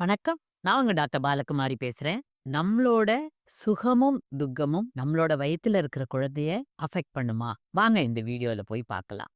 வணக்கம். நான் உங்க டாக்டர் பாலகுமாரி பேசுறேன். நம்மளோட சுகமும், துக்கமும் நம்மளோட வயித்துல இருக்கிற குழந்தைய அஃபெக்ட் பண்ணுமா? வாங்க இந்த வீடியோல போய் பார்க்கலாம்.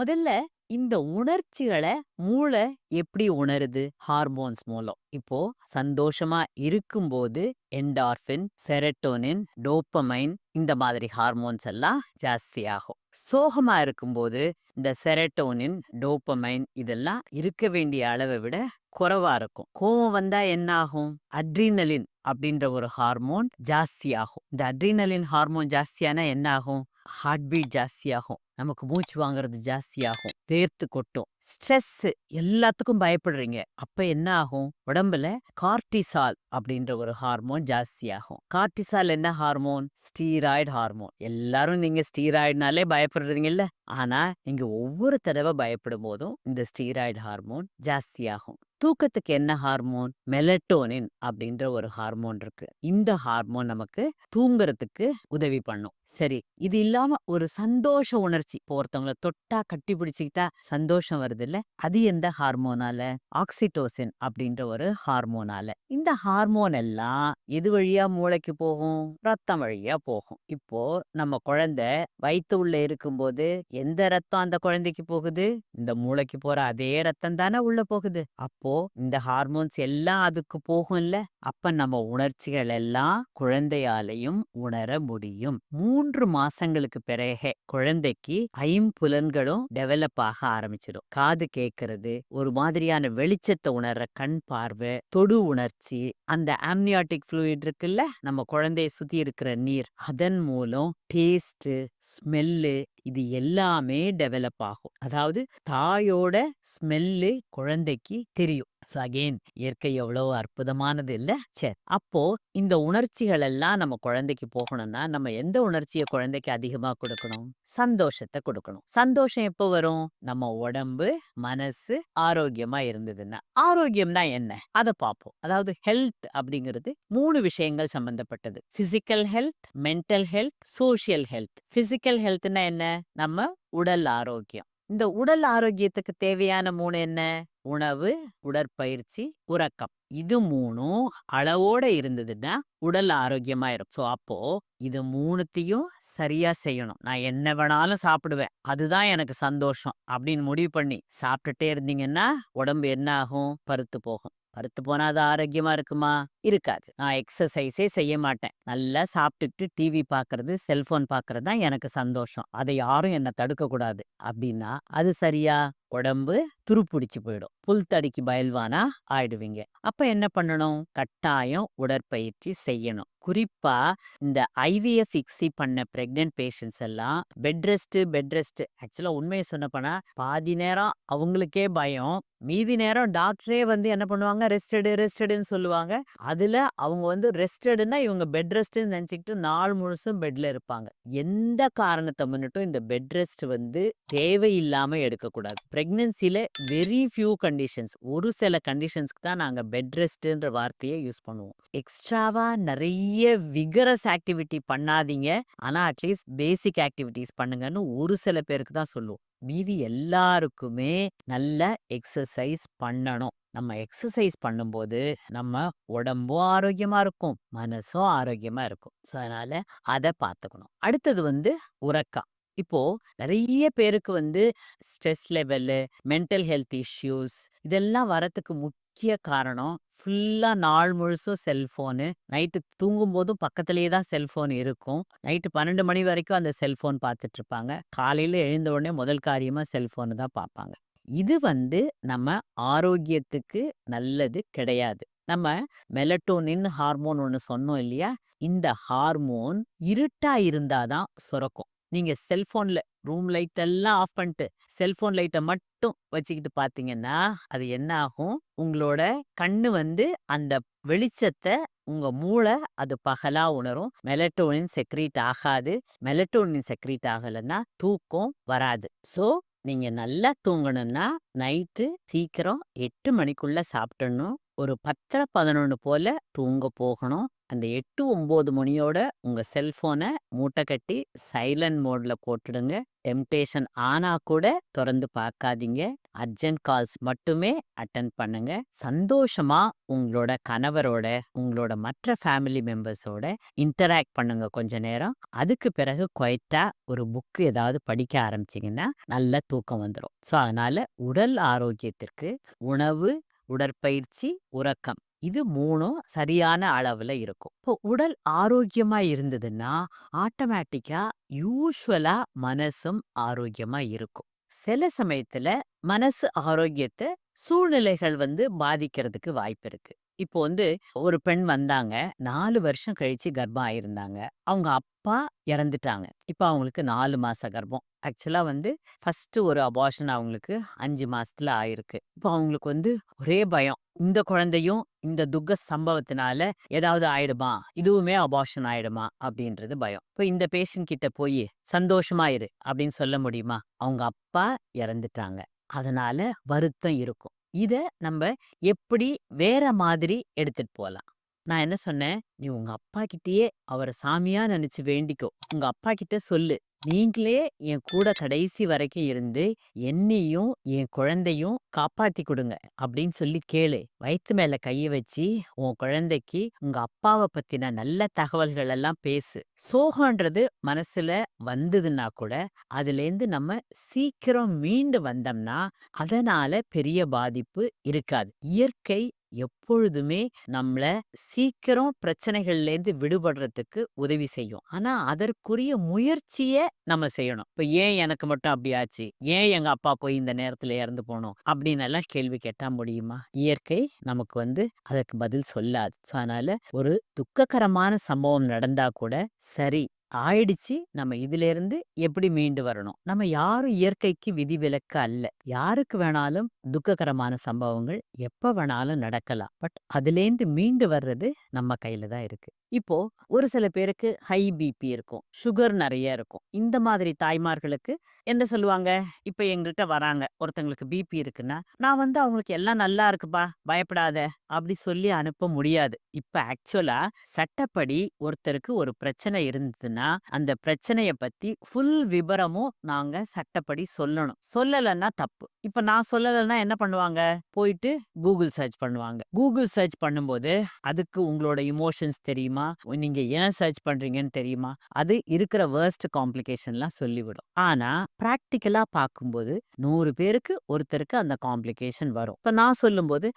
முதல்ல இந்த உணர்ச்சிகள மூளை எப்படி உணருது? ஹார்மோன்ஸ் மூலம். இப்போ சந்தோஷமா இருக்கும்போது என்டார்ஃபின், செரட்டோனின், டோப்பமைன் இந்த மாதிரி ஹார்மோன்ஸ் எல்லாம் ஜாஸ்தியாகும். சோகமா இருக்கும்போது இந்த செரட்டோனின், டோப்பமைன் இதெல்லாம் இருக்க வேண்டிய அளவ விட குறைவா இருக்கும். கோவம் வந்தா என்ன ஆகும்? அட்ரினலின் அப்படின்ற ஒரு ஹார்மோன் ஜாஸ்தியாகும். இந்த அட்ரினலின் ஹார்மோன் ஜாஸ்தியானா என்ன ஆகும்? ஹார்ட் பீட் ஜாஸ்தியாகும். நமக்கு மூச்சு வாங்குறது ஜாஸ்தியாகும். வேர்த்து கொட்டும். ஸ்ட்ரெஸ் எல்லாத்துக்கும் பயப்படுறீங்க. அப்ப என்ன ஆகும்? உடம்புல கார்ட்டிசால் அப்படின்ற ஒரு ஹார்மோன் ஜாஸ்தியாகும். கார்ட்டிசால் என்ன ஹார்மோன்? Steroid hormone. எல்லாரும் நீங்க ஸ்டீராய்டுனாலே பயப்படுறீங்கல்ல? ஆனா நீங்க ஒவ்வொரு தடவை பயப்படும் போதும் இந்த ஸ்டீராய்டு ஹார்மோன் ஜாஸ்தியாகும். தூக்கத்துக்கு என்ன ஹார்மோன்? மெலட்டோனின் அப்படின்ற ஒரு ஹார்மோன் இருக்கு. இந்த ஹார்மோன் நமக்கு தூங்குறதுக்கு உதவி பண்ணும். சரி இது இல்லாம ஒரு சந்தோஷ உணர்ச்சி. இப்போ ஒருத்தவங்கள தொட்டா கட்டி பிடிச்சிக்கிட்டா சந்தோஷம் வருதுல்ல. அது எந்த ஹார்மோனால? ஆக்சிடோசின் அப்படின்ற ஒரு ஹார்மோனால. இந்த ஹார்மோன் எல்லாம் எது வழியா மூளைக்கு போகும்? ரத்தம் வழியா போகும். இப்போ நம்ம குழந்தை வயிற்று உள்ள இருக்கும்போது எந்த ரத்தம் அந்த குழந்தைக்கு போகுது? இந்த மூளைக்கு போற அதே ரத்தம் தானே உள்ள போகுது. அப்போ இந்த ஹார்மோன்ஸ் எல்லாம் அதுக்கு போகும்ல? அப்ப நம்ம உணர்ச்சிகள் எல்லாம் குழந்தையாலையும் உணர முடியும். மூன்று மாசங்களுக்கு பிறகே குழந்தைக்கு ஐம்புலன்களும் டெவலப் ஆக ஆரம்பிச்சிடும். காது கேட்கறது ஒரு மாதிரியான வெளிச்சத்தை உணர்ற கண் பார்வை தொடு உணர்ச்சி அந்த ஆம்னியாட்டிக் ஃப்ளூயிட் இருக்குல்ல? நம்ம குழந்தைய சுத்தி இருக்கிற நீர் அதன் மூலம் டேஸ்ட் ஸ்மெல்லு இது எல்லாமே டெவலப் ஆகும். அதாவது தாயோட ஸ்மெல்லு குழந்தைக்கு தெரியும். ஸோ அகெயின் இயற்கை எவ்வளவு அற்புதமானது இல்ல? சரி அப்போ இந்த உணர்ச்சிகள் எல்லாம் நம்ம குழந்தைக்கு போகணும்னா நம்ம எந்த உணர்ச்சியை குழந்தைக்கு அதிகமா கொடுக்கணும்? சந்தோஷத்தை கொடுக்கணும். சந்தோஷம் எப்போ வரும்? நம்ம உடம்பு மனசு ஆரோக்கியமா இருந்ததுன்னா. ஆரோக்கியம்னா என்ன? அதை பார்ப்போம். அதாவது ஹெல்த் அப்படிங்கிறது மூணு விஷயங்கள் சம்பந்தப்பட்டது. Physical health mental health social health physical ஹெல்த்னா என்ன? நம்ம உடல் ஆரோக்கியம். இந்த உடல் ஆரோக்கியத்துக்கு தேவையான மூணு என்ன? உணவு உடற்பயிற்சி உறக்கம். இது மூணும் அளவோட இருந்ததுன்னா உடல் ஆரோக்கியமா இருக்கும். ஸோ அப்போ இது மூணுத்தையும் சரியா செய்யணும். நான் என்ன வேணாலும் சாப்பிடுவேன். அதுதான் எனக்கு சந்தோஷம் அப்படின்னு முடிவு பண்ணி சாப்பிட்டுட்டே இருந்தீங்கன்னா உடம்பு என்ன ஆகும்? பருத்து போகும். பருத்து போனா அது ஆரோக்கியமா இருக்குமா? இருக்காது. நான் எக்ஸசைஸே செய்ய மாட்டேன். நல்லா சாப்பிட்டுட்டு டிவி பார்க்கறது செல்போன் பார்க்கறது தான் எனக்கு சந்தோஷம். அதை யாரும் என்னை தடுக்க கூடாது அப்படின்னா அது சரியா? உடம்பு துருப்பிடிச்சு போயிடும். புல் தடிக்கு பயல்வானா? ஆயிடுவீங்க. அப்ப என்ன பண்ணணும்? கட்டாயம் உடற்பயிற்சி செய்யணும். குறிப்பா இந்த ஐவிஎஃப் இக்ஸி பண்ண பிரெக்னென்ட் பேஷண்ட்ஸ் எல்லாம் பெட் ரெஸ்ட் பெட் ரெஸ்ட். ஆக்சுவலா உண்மையை சொன்னப்பனா பாதி நேரம் அவங்களுக்கே பயம். மீதி நேரம் டாக்டரே வந்து என்ன பண்ணுவாங்க? ரெஸ்டடு ரெஸ்டடுன்னு சொல்லுவாங்க. அதுல அவங்க வந்து ரெஸ்டடுன்னா இவங்க பெட் ரெஸ்ட்னு நினைச்சுக்கிட்டு நாள் முழுசும் பெட்ல இருப்பாங்க. எந்த காரணத்தை முன்னிட்டும் இந்த பெட் ரெஸ்ட் வந்து தேவையில்லாம எடுக்கக்கூடாது. ப்ரெக்னென்சியில் வெரி ஃபியூ கண்டிஷன்ஸ். ஒரு சில கண்டிஷன்ஸ்க்கு தான் நாங்க பெட் ரெஸ்ட்டுன்ற வார்த்தையை யூஸ் பண்ணுவோம். எக்ஸ்ட்ராவா நிறைய விகரஸ் ஆக்டிவிட்டி பண்ணாதீங்க. ஆனா அட்லீஸ்ட் பேசிக் ஆக்டிவிட்டிஸ் பண்ணுங்கன்னு ஒரு சில பேருக்கு தான் சொல்லுவோம். மீதி எல்லாருக்குமே நல்ல எக்ஸசைஸ் பண்ணணும். நம்ம எக்ஸசைஸ் பண்ணும்போது நம்ம உடம்பும் ஆரோக்கியமா இருக்கும். மனசும் ஆரோக்கியமா இருக்கும். ஸோ அதனால அதை பார்த்துக்கணும். அடுத்தது வந்து உறக்கம். இப்போ நிறைய பேருக்கு வந்து stress level mental health issues இதெல்லாம் வரத்துக்கு முக்கிய காரணம் ஃபுல்லா நாள் முழுசும் செல்ஃபோனு. நைட்டு தூங்கும்போதும் பக்கத்துலேயே தான் செல்ஃபோன் இருக்கும். நைட்டு பன்னெண்டு மணி வரைக்கும் அந்த செல்ஃபோன் பார்த்துட்டு இருப்பாங்க காலையில எழுந்த உடனே முதல் காரியமா செல்ஃபோனு தான் பார்ப்பாங்க. இது வந்து நம்ம ஆரோக்கியத்துக்கு நல்லது கிடையாது. நம்ம மெலட்டோனின் ஹார்மோன் ஒன்று சொன்னோம் இல்லையா? இந்த ஹார்மோன் இருட்டா இருந்தாதான் சுரக்கும். நீங்க செல்போன்ல ரூம் லைட் எல்லாம் ஆஃப் பண்ணிட்டு செல்போன் லைட்டை மட்டும் வச்சுக்கிட்டு பாத்தீங்கன்னா அது என்ன ஆகும்? உங்களோட கண்ணு வந்து அந்த வெளிச்சத்தை உங்க மூளை அது பகலா உணரும். மெலட்டோனின் செக்ரீட் ஆகாது. மெலட்டோனின் செக்ரீட் ஆகலைன்னா தூக்கம் வராது. ஸோ நீங்க நல்லா தூங்கணும்னா நைட்டு சீக்கிரம் எட்டு மணிக்குள்ள சாப்பிட்டணும் ஒரு பத்தரை பதினொன்று போல தூங்க போகணும். அந்த 8, 9 மணியோட உங்க செல்ஃபோனை மூட்டை கட்டி சைலன்ட் மோட்ல போட்டுடுங்க. டெம்டேஷன் ஆனா கூட திறந்து பார்க்காதீங்க. அர்ஜென்ட் கால்ஸ் மட்டுமே அட்டன் பண்ணுங்க. சந்தோஷமா உங்களோட கணவரோட, உங்களோட மற்ற ஃபேமிலி மெம்பர்ஸோட இன்டராக்ட் பண்ணுங்க கொஞ்ச நேரம். அதுக்கு பிறகு குவைட்டா ஒரு புக்கு ஏதாவது படிக்க ஆரம்பிச்சீங்கன்னா, நல்ல தூக்கம் வந்துரும். ஸோ அதனால உடல் ஆரோக்கியத்திற்கு உணவு, உடற்பயிற்சி, உறக்கம் இது மூணும் சரியான அளவுல இருக்கும். இப்போ உடல் ஆரோக்கியமா இருந்ததுன்னா, ஆட்டோமேட்டிக்கா யூசுவலா மனசும் ஆரோக்கியமா இருக்கும். சில சமயத்துல மனசு ஆரோக்கியத்த சூழ்நிலைகள் வந்து பாதிக்கிறதுக்கு வாய்ப்பு இருக்கு. இப்போ வந்து ஒரு பெண் வந்தாங்க. நாலு வருஷம் கழிச்சு கர்ப்பம் ஆயிருந்தாங்க. அவங்க அப்பா இறந்துட்டாங்க. இப்ப அவங்களுக்கு நாலு மாச கர்ப்பம். ஆக்சுவலா வந்து ஃபர்ஸ்ட் ஒரு அபார்ஷன் அவங்களுக்கு அஞ்சு மாசத்துல ஆயிருக்கு. இப்போ அவங்களுக்கு வந்து ஒரே பயம். இந்த குழந்தையும் இந்த துக்க சம்பவத்தினால ஏதாவது ஆயிடுமா? இதுவுமே அபார்ஷன் ஆயிடுமா? அப்படின்றது பயம். இப்ப இந்த பேஷண்ட் கிட்ட போயி சந்தோஷமா இரு அப்படின்னு சொல்ல முடியுமா? அவங்க அப்பா இறந்துட்டாங்க. அதனால வருத்தம் இருக்கும். இத நம்ம எப்படி வேற மாதிரி எடுத்துட்டு போலாம். நான் என்ன சொன்னேன்? "நீ உங்க அப்பா கிட்டேயே அவர சாமியா நினைச்சு வேண்டிக்கோ. உங்க அப்பா கிட்ட சொல்லு. நீங்களே என் கூட கடைசி வரைக்கும் இருந்து என்னையும், என் குழந்தையும் காப்பாத்தி கொடுங்க அப்படின்னு சொல்லி கேளு. வயித்து மேல கைய வச்சு உன் குழந்தைக்கு உங்க அப்பாவ பத்தின நல்ல தகவல்கள் எல்லாம் பேசு. சோகம்ன்றது மனசுல வந்ததுன்னா கூட, அதுலேருந்து நம்ம சீக்கிரம் மீண்டு வந்தோம்னா, அதனால பெரிய பாதிப்பு இருக்காது. இயற்கை எப்பொழுதுமே நம்மள சீக்கிரம் பிரச்சனைகள்லேருந்து விடுபடுறதுக்கு உதவி செய்யும். ஆனா அதற்குரிய முயற்சிய நம்ம செய்யணும். இப்ப ஏன் எனக்கு மட்டும் அப்படி ஆச்சு? ஏன் எங்க அப்பா போய் இந்த நேரத்துல இறந்து போனோம் அப்படின்னு எல்லாம் கேள்வி கேட்டா முடியுமா? இயற்கை நமக்கு வந்து அதற்கு பதில் சொல்லாது. ஸோ அதனால ஒரு துக்ககரமான சம்பவம் நடந்தா கூட, சரி ஆயிடுச்சு. நம்ம இதிலிருந்து எப்படி மீண்டு வரணும்? நம்ம யாரும் இயற்கைக்கு விதிவிலக்கு அல்ல. யாருக்கு வேணாலும் துக்ககரமான சம்பவங்கள் எப்ப வேணாலும் நடக்கலாம். பட் அதுலேருந்து மீண்டு வர்றது நம்ம கையில தான் இருக்கு. இப்போ ஒரு சில பேருக்கு ஹை பிபி இருக்கும். சுகர் நிறைய இருக்கும். இந்த மாதிரி தாய்மார்களுக்கு என்ன சொல்லுவாங்க? இப்ப எங்ககிட்ட வராங்க. ஒருத்தங்களுக்கு பிபி இருக்குன்னா, நான் வந்து அவங்களுக்கு எல்லாம் நல்லா இருக்குப்பா, பயப்படாத அப்படி சொல்லி அனுப்ப முடியாது. இப்ப ஆக்சுவலா சட்டப்படி ஒருத்தருக்கு ஒரு பிரச்சனை இருந்ததுன்னா, அந்த பிரச்சனைய பத்தி ஃபுல் விபரமும் நாங்க சட்டப்படி சொல்லணும். சொல்லலன்னா தப்பு. இப்ப நான் சொல்லலன்னா என்ன பண்ணுவாங்க? போயிட்டு கூகுள் சர்ச் பண்ணுவாங்க. கூகுள் சர்ச் பண்ணும்போது, அதுக்கு உங்களோட எமோஷன்ஸ் தெரியுமா? நீங்க ஏன் சர்ச் பண்றீங்கன்னு தெரியுமா? அது இருக்கிற வேர்ஸ்ட் காம்ப்ளிகேஷன்லாம் சொல்லிவிடும். ஆனா ப்ராக்டிக்கலாக பார்க்கும்போது நூறு பேருக்கு ஒருத்தருக்கு அந்த காம்ப்ளிகேஷன் வரும். இப்ப நான் சொல்லும்போது,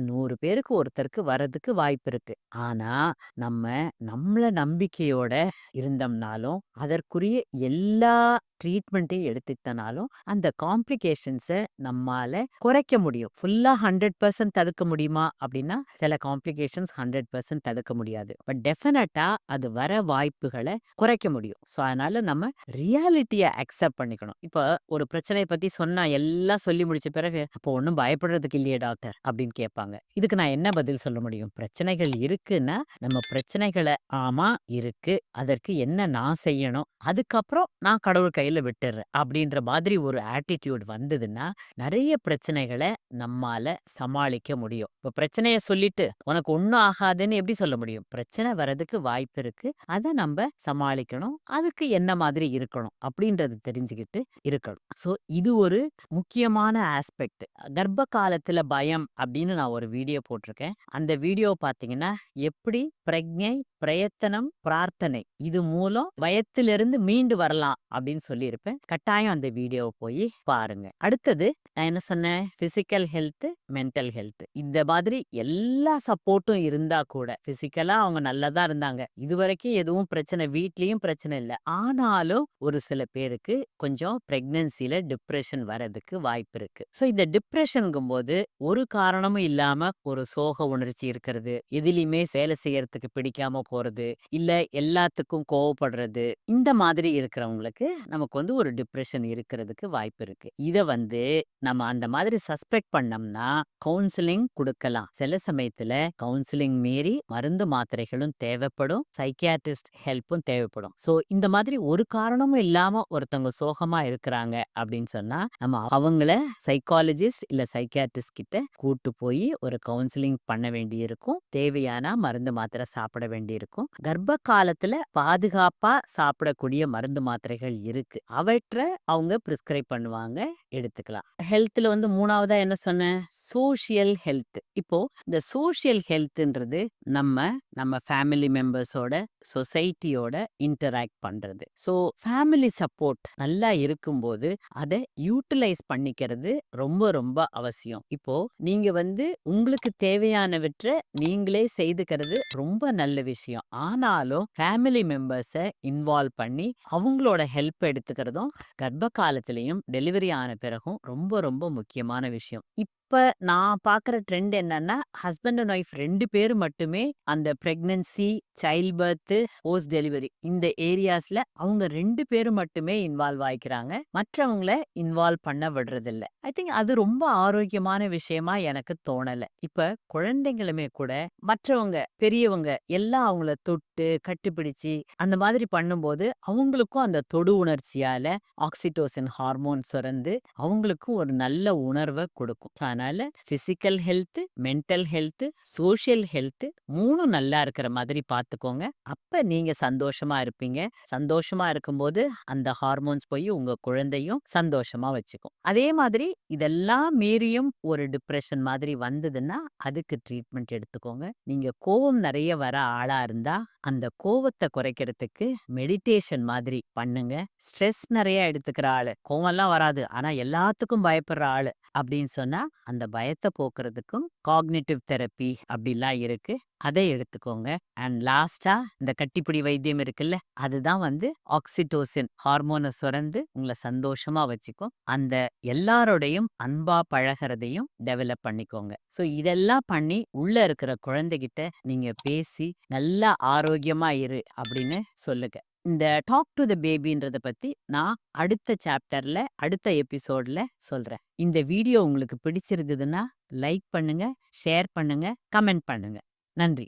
நூறு பேருக்கு ஒருத்தருக்கு வர்றதுக்கு வாய்ப்பு இருக்கு. ஆனா நம்ம நம்மள நம்பிக்கையோட இருந்தோம்னாலும், அதற்குரிய எல்லா ட்ரீட்மெண்ட்டையும் எடுத்துக்கிட்டனாலும், அந்த காம்ப்ளிகேஷன்ஸை நம்மால குறைக்க முடியும். ஃபுல்லா 100% தடுக்க முடியுமா? அப்படின்னா, சில காம்ப்ளிகேஷன்ஸ் 100% தடுக்க முடியாது. பட் டெஃபினட்டா அது வர வாய்ப்புகளை குறைக்க முடியும். ஸோ அதனால நம்ம ரியாலிட்டியை அக்செப்ட் பண்ணிக்கணும். இப்போ ஒரு பிரச்சனையை பத்தி சொன்னா எல்லாம் சொல்லி முடிச்ச பிறகு, "அப்போ ஒன்றும் பயப்படுறதுக்கு இல்லையே டாக்டர்" அப்படின்னு கேட்பாங்க. இதுக்கு நான் என்ன பதில் சொல்ல முடியும்? பிரச்சனைகள் இருக்குன்னா, நம்ம பிரச்சனைகளை ஆமா இருக்கு. அதற்கு என்ன நான் செய்யணும்? அதுக்கப்புறம் நான் கடவுள் கையில விட்டுறேன் அப்படின்ற மாதிரி ஒரு ஆட்டிடியூட் வந்ததுன்னா, நிறைய பிரச்சனைகளை நம்மால சமாளிக்க முடியும். இப்ப பிரச்சனைய சொல்லிட்டு, "உனக்கு ஒண்ணும் ஆகாதுன்னு" எப்படி சொல்ல முடியும்? பிரச்சனை வர்றதுக்கு வாய்ப்பு இருக்கு. அதை நம்ம சமாளிக்கணும். அதுக்கு என்ன மாதிரி இருக்கணும்? அப்படின்றது தெரிஞ்சுக்கிட்டு இருக்கணும். ஸோ இது ஒரு முக்கியமான ஆஸ்பெக்ட். கர்ப்ப காலத்துல பயம் அப்படின்னு நான் ஒரு வீடியோ போட்டிருக்கேன். அந்த வீடியோ பார்த்தீங்கன்னா, எப்படி பிரக்ஞை, பிரயத்தனம், பிரார்த்தனை இது மூலம் பயத்திலிருந்து மீண்டு வரலாம் அப்படின்னு சொல்லியிருப்பேன். கட்டாயம் அந்த வீடியோவை போய் பாருங்க. அடுத்தது நான் என்ன சொன்னேன்? பிசிக்கல் ஹெல்த், மென்டல் ஹெல்த் இந்த மாதிரி எல்லா சப்போர்ட்டும் இருந்தா கூட, பிசிக்கலா அவங்க நல்லதா இருந்தாங்க. இதுவரைக்கும் எதுவும் பிரச்சனை வீட்லயும் பிரச்சனை இல்ல. ஆனாலும் ஒரு சில பேருக்கு கொஞ்சம் பிரெக்னன்சில டிப்ரெஷன் வர்றதுக்கு வாய்ப்பு இருக்கு. ஸோ இந்த டிப்ரஷன்ங்கும்போது ஒரு காரணமும் இல்லை இல்லாம ஒரு சோக உணர்ச்சி இருக்கிறது, எதிலையுமே வேலை செய்யறதுக்கு பிடிக்காம போறது, இல்ல எல்லாத்துக்கும் கோவப்படுறது, இந்த மாதிரி இருக்கிறவங்களுக்கு நமக்கு வந்து ஒரு டிப்ரெஷன் இருக்கிறதுக்கு வாய்ப்பு இருக்கு. இத வந்து நம்ம அந்த மாதிரி சஸ்பெக்ட் பண்ணோம்னா, கவுன்சிலிங் கொடுக்கலாம் சில சமயத்துல கவுன்சிலிங் மீறி மருந்து மாத்திரைகளும் தேவைப்படும். சைக்கியாட்ரிஸ்ட் ஹெல்ப்பும் தேவைப்படும். ஸோ இந்த மாதிரி ஒரு காரணமும் இல்லாம ஒருத்தவங்க சோகமா இருக்கிறாங்க அப்படின்னு சொன்னா, நம்ம அவங்கள சைக்காலஜிஸ்ட் இல்ல சைக்கியாட்ரிஸ்ட் கிட்ட கூட்டு போய் போய் ஒரு கவுன்சிலிங் பண்ண வேண்டியிருக்கும். தேவையான மருந்து மாத்திரை சாப்பிட வேண்டியிருக்கும். கர்ப்ப காலத்துல பாதுகாப்பா சாப்பிடக்கூடிய மருந்து மாத்திரைகள் இருக்கு. அவற்ற அவங்க பிரிஸ்கிரைப் பண்ணுவாங்க. எடுத்துக்கலாம். ஹெல்த்ல வந்து மூணாவதா என்ன சொன்னேன்? Social health. இப்போ இந்த சோசியல் ஹெல்த்ன்றது நம்ம நம்ம ஃபேமிலி மெம்பர்ஸோட, சொசைட்டியோட இன்டராக்ட் பண்றது. ஸோ ஃபேமிலி சப்போர்ட் நல்லா இருக்கும்போது, அத யூட்டிலைஸ் பண்ணிக்கிறது ரொம்ப ரொம்ப அவசியம். இப்போ நீங்க வந்து உங்களுக்கு தேவையானவற்ற நீங்களே செய்துக்கிறது ரொம்ப நல்ல விஷயம். ஆனாலும் ஃபேமிலி மெம்பர்ஸ இன்வால்வ் பண்ணி அவங்களோட ஹெல்ப் எடுத்துக்கிறதும் கர்ப்ப காலத்திலையும் டெலிவரி ஆன பிறகும் ரொம்ப ரொம்ப முக்கியமான விஷயம். இப்ப நான் பார்க்குற ட்ரெண்ட் என்னன்னா, ஹஸ்பண்ட் அண்ட் ஒய்ஃப் ரெண்டு பேரும் மட்டுமே அந்த pregnancy, child birth, post delivery இந்த ஏரியாஸ்ல அவங்க ரெண்டு பேரும் மட்டுமே இன்வால்வ் ஆயிக்கிறாங்க. மற்றவங்கள இன்வால்வ் பண்ண விடுறதில்ல. ஐ திங்க் அது ரொம்ப ஆரோக்கியமான விஷயமா எனக்கு தோணல. இப்ப குழந்தைங்களுமே கூட மற்றவங்க, பெரியவங்க எல்லாம் அவங்கள தொட்டு, கட்டுப்பிடிச்சு அந்த மாதிரி பண்ணும்போது, அவங்களுக்கும் அந்த தொடு உணர்ச்சியால ஆக்சிடோசின் ஹார்மோன் சுரந்து அவங்களுக்கும் ஒரு நல்ல உணர்வை கொடுக்கும். அதனால physical health, mental health, social health மூணும் நல்லா இருக்கிற மாதிரி பார்த்துக்கோங்க. அப்ப நீங்க சந்தோஷமா இருப்பீங்க. சந்தோஷமா இருக்கும்போது அந்த ஹார்மோன்ஸ் போய் உங்க குழந்தையும் சந்தோஷமா வச்சுக்கும். அதே மாதிரி இதெல்லாம் மீறியும் ஒரு டிப்ரெஷன் மாதிரி வந்ததுன்னா, அதுக்கு ட்ரீட்மெண்ட் எடுத்துக்கோங்க. நீங்க கோவம் நிறைய வர ஆளா இருந்தா, அந்த கோவத்தை குறைக்கிறதுக்கு மெடிடேஷன் மாதிரி பண்ணுங்க. ஸ்ட்ரெஸ் நிறைய எடுத்துக்கிற ஆளு, கோவம்லாம் வராது. ஆனா எல்லாத்துக்கும் பயப்படுற ஆளு அப்படின்னு சொன்னா, அந்த பயத்த போக்குறதுக்கும் காக்னேட்டிவ் தெரப்பி அப்படிலாம் இருக்கு. அதை எடுத்துக்கோங்க. அண்ட் லாஸ்ட்டா இந்த கட்டிப்பிடி வைத்தியம் இருக்குல்ல, அதுதான் வந்து ஆக்சிடோசின் ஹார்மோனை சுரந்து உங்கள சந்தோஷமா வச்சுக்கும். அந்த எல்லாரோடையும் அன்பா பழகுறதையும் டெவலப் பண்ணிக்கோங்க. ஸோ இதெல்லாம் பண்ணி உள்ள இருக்கிற குழந்தைகிட்ட நீங்க பேசி, நல்லா ஆரோக்கியமா இரு அப்படின்னு சொல்லுங்க. இந்த டாக் டு த பேபின்றத பத்தி நான் அடுத்த சாப்டர்ல, அடுத்த எபிசோட்ல சொல்றேன். இந்த வீடியோ உங்களுக்கு பிடிச்சிருக்குதுன்னா லைக் பண்ணுங்க, ஷேர் பண்ணுங்க, கமெண்ட் பண்ணுங்க. நன்றி.